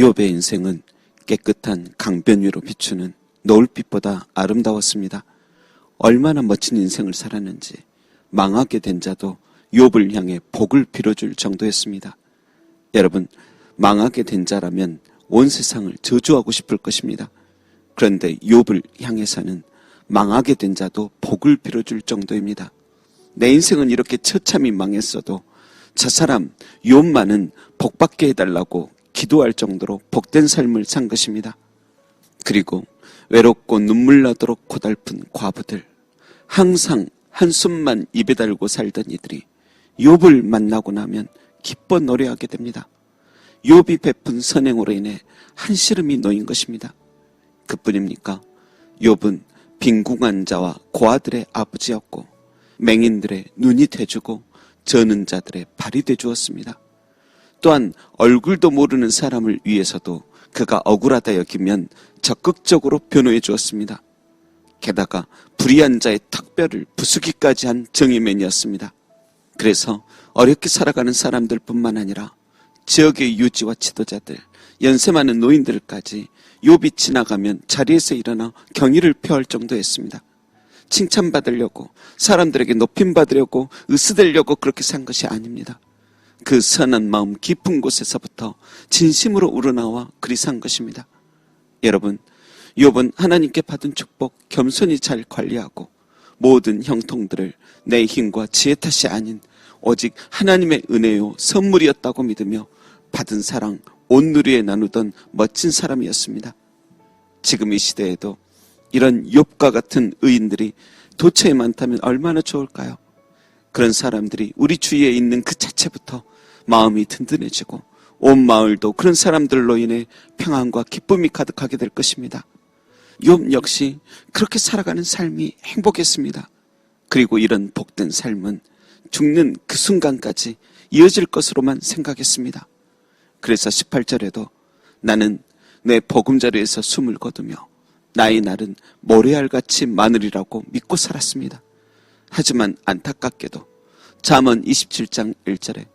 욥의 인생은 깨끗한 강변 위로 비추는 노을빛보다 아름다웠습니다. 얼마나 멋진 인생을 살았는지 망하게 된 자도 욥을 향해 복을 빌어줄 정도였습니다. 여러분, 망하게 된 자라면 온 세상을 저주하고 싶을 것입니다. 그런데 욥을 향해서는 망하게 된 자도 복을 빌어줄 정도입니다. 내 인생은 이렇게 처참히 망했어도 저 사람 욥만은 복받게 해달라고 기도할 정도로 복된 삶을 산 것입니다. 그리고 외롭고 눈물 나도록 고달픈 과부들, 항상 한숨만 입에 달고 살던 이들이 욥을 만나고 나면 기뻐 노래하게 됩니다. 욥이 베푼 선행으로 인해 한시름이 놓인 것입니다. 그뿐입니까? 욥은 빈궁한 자와 고아들의 아버지였고 맹인들의 눈이 돼주고 저는 자들의 발이 돼주었습니다. 또한 얼굴도 모르는 사람을 위해서도 그가 억울하다 여기면 적극적으로 변호해 주었습니다. 게다가 불의한 자의 턱뼈를 부수기까지 한 정의맨이었습니다. 그래서 어렵게 살아가는 사람들 뿐만 아니라 지역의 유지와 지도자들, 연세 많은 노인들까지 욥이 지나가면 자리에서 일어나 경의를 표할 정도였습니다. 칭찬받으려고 사람들에게 높임받으려고 으스대려고 그렇게 산 것이 아닙니다. 그 선한 마음 깊은 곳에서부터 진심으로 우러나와 그리 산 것입니다. 여러분, 욥은 하나님께 받은 축복 겸손히 잘 관리하고 모든 형통들을 내 힘과 지혜 탓이 아닌 오직 하나님의 은혜요 선물이었다고 믿으며 받은 사랑 온누리에 나누던 멋진 사람이었습니다. 지금 이 시대에도 이런 욥과 같은 의인들이 도처에 많다면 얼마나 좋을까요? 그런 사람들이 우리 주위에 있는 그 자체부터 마음이 든든해지고 온 마을도 그런 사람들로 인해 평안과 기쁨이 가득하게 될 것입니다. 욥 역시 그렇게 살아가는 삶이 행복했습니다. 그리고 이런 복된 삶은 죽는 그 순간까지 이어질 것으로만 생각했습니다. 그래서 18절에도 나는 내 보금자리에서 숨을 거두며 나의 날은 모래알같이 마늘이라고 믿고 살았습니다. 하지만 안타깝게도 잠언 27장 1절에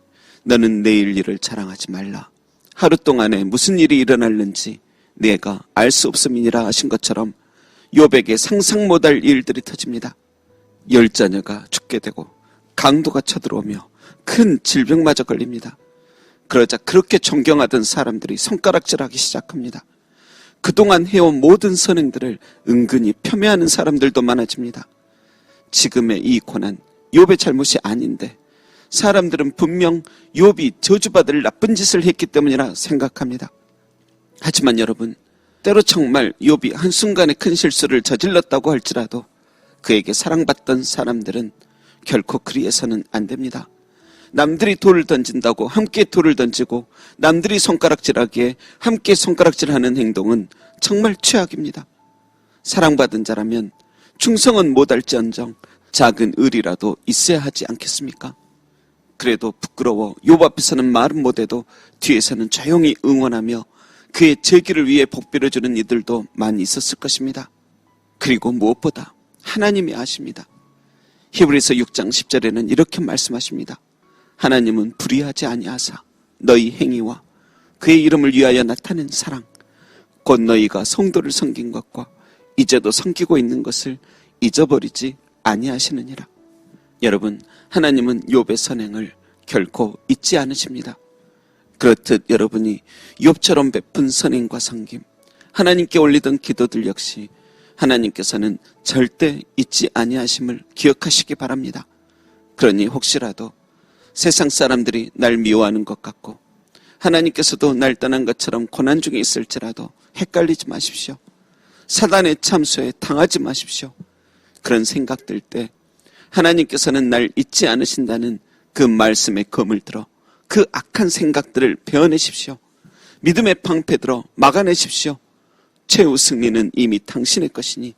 너는 내일 일을 자랑하지 말라. 하루 동안에 무슨 일이 일어날는지 내가 알 수 없음이니라 하신 것처럼 요백에 상상 못할 일들이 터집니다. 열 자녀가 죽게 되고 강도가 쳐들어오며 큰 질병마저 걸립니다. 그러자 그렇게 존경하던 사람들이 손가락질하기 시작합니다. 그동안 해온 모든 선행들을 은근히 폄훼하는 사람들도 많아집니다. 지금의 이 고난, 욥의 잘못이 아닌데 사람들은 분명 욥이 저주받을 나쁜 짓을 했기 때문이라 생각합니다. 하지만 여러분, 때로 정말 욥이 한순간에 큰 실수를 저질렀다고 할지라도 그에게 사랑받던 사람들은 결코 그리해서는 안 됩니다. 남들이 돌을 던진다고 함께 돌을 던지고 남들이 손가락질하기에 함께 손가락질하는 행동은 정말 최악입니다. 사랑받은 자라면 충성은 못할지언정 작은 의리라도 있어야 하지 않겠습니까? 그래도 부끄러워 욥 앞에서는 말은 못해도 뒤에서는 조용히 응원하며 그의 재기를 위해 복빌어주는 이들도 많이 있었을 것입니다. 그리고 무엇보다 하나님이 아십니다. 히브리서 6장 10절에는 이렇게 말씀하십니다. 하나님은 불의하지 아니하사 너희 행위와 그의 이름을 위하여 나타낸 사랑 곧 너희가 성도를 섬긴 것과 이제도 섬기고 있는 것을 잊어버리지 아니하시느니라. 여러분, 하나님은 욥의 선행을 결코 잊지 않으십니다. 그렇듯 여러분이 욥처럼 베푼 선행과 섬김, 하나님께 올리던 기도들 역시 하나님께서는 절대 잊지 아니하심을 기억하시기 바랍니다. 그러니 혹시라도 세상 사람들이 날 미워하는 것 같고 하나님께서도 날 떠난 것처럼 고난 중에 있을지라도 헷갈리지 마십시오. 사단의 참소에 당하지 마십시오. 그런 생각 들 때 하나님께서는 날 잊지 않으신다는 그 말씀의 검을 들어 그 악한 생각들을 베어내십시오. 믿음의 방패 들어 막아내십시오. 최후 승리는 이미 당신의 것이니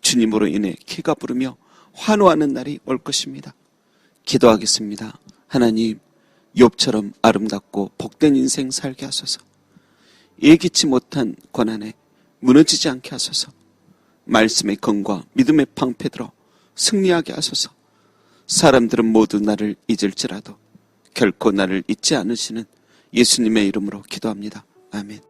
주님으로 인해 키가 부르며 환호하는 날이 올 것입니다. 기도하겠습니다. 하나님, 욥처럼 아름답고 복된 인생 살게 하소서. 예기치 못한 고난에 무너지지 않게 하소서. 말씀의 건과 믿음의 방패 들어 승리하게 하소서. 사람들은 모두 나를 잊을지라도 결코 나를 잊지 않으시는 예수님의 이름으로 기도합니다. 아멘.